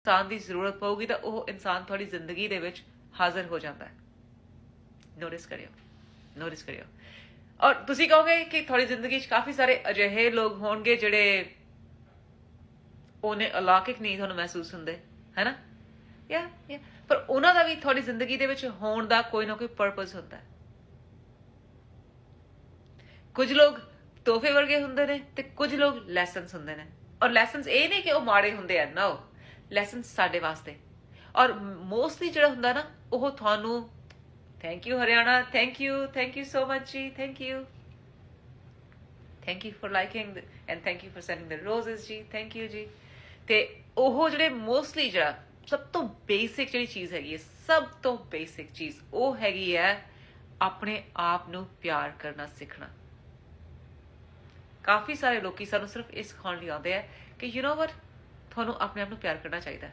ਇਨਸਾਨ ਦੀ ਜ਼ਰੂਰਤ ਪਊਗੀ ਤਾਂ ਉਹ ਇਨਸਾਨ ਤੁਹਾਡੀ ਜ਼ਿੰਦਗੀ ਦੇ ਵਿੱਚ ਹਾਜ਼ਰ ਹੋ ਜਾਂਦਾ ਹੈ। ਨੋਟਿਸ ਕਰਿਓ। ਨੋਟਿਸ ਕਰਿਓ। ਔਰ ਤੁਸੀਂ ਕਹੋਗੇ ਕਿ ਤੁਹਾਡੀ ਜ਼ਿੰਦਗੀ 'ਚ ਕਾਫੀ ਸਾਰੇ ਅਜਿਹੇ ਲੋਕ ਹੋਣਗੇ ਜਿਹੜੇ ਉਹਨੇ ਅਲੌਕਿਕ ਨਹੀਂ ਤੁਹਾਨੂੰ ਮਹਿਸੂਸ ਹੁੰਦੇ, ਹੈਨਾ? ਯਾ ਯਾ ਪਰ ਉਹਨਾਂ ਦਾ ਵੀ ਤੁਹਾਡੀ ਜ਼ਿੰਦਗੀ ਦੇ ਵਿੱਚ ਹੋਣ ਦਾ ਕੋਈ ਨਾ ਕੋਈ ਪਰਪਸ ਹੁੰਦਾ ਹੈ। ਕੁਝ ਲੋਕ ਤੋਹਫੇ ਵਰਗੇ ਹੁੰਦੇ ਨੇ ਤੇ ਕੁਝ ਲੋਕ ਲੈਸਨਸ ਹੁੰਦੇ ਨੇ। ਔਰ ਲੈਸਨਸ ਇਹ ਨਹੀਂ ਕਿ ਉਹ ਮਾੜੇ ਹੁੰਦੇ ਆ ਉਹ। ਲੈਸਨ ਸਾਡੇ ਵਾਸਤੇ। ਔਰ ਮੋਸਟਲੀ ਜਿਹੜਾ ਹੁੰਦਾ ਨਾ, ਉਹ ਤੁਹਾਨੂੰ thank you Haryana thank you thank you so much ji thank you thank you for liking and thank you for sending the roses ji thank you ਜੀ। ਤੇ ਉਹ ਜਿਹੜੇ ਮੋਸਟਲੀ ਜਿਹੜਾ, ਸਭ ਤੋਂ ਬੇਸਿਕ ਜਿਹੜੀ ਚੀਜ਼ ਹੈਗੀ ਹੈ, ਸਭ ਤੋਂ ਬੇਸਿਕ ਚੀਜ਼, ਉਹ ਹੈਗੀ ਹੈ ਆਪਣੇ ਆਪ ਨੂੰ ਪਿਆਰ ਕਰਨਾ, ਸਿੱਖਣਾ। ਕਾਫੀ ਸਾਰੇ ਲੋਕੀ ਸਾਨੂੰ ਸਿਰਫ ਇਸ ਖਾਣ ਲਈ ਆਉਂਦੇ ਆ ਕਿ ਯੂ نو ਵਟ ਤੁਹਾਨੂੰ ਆਪਣੇ ਆਪ ਨੂੰ ਪਿਆਰ ਕਰਨਾ ਚਾਹੀਦਾ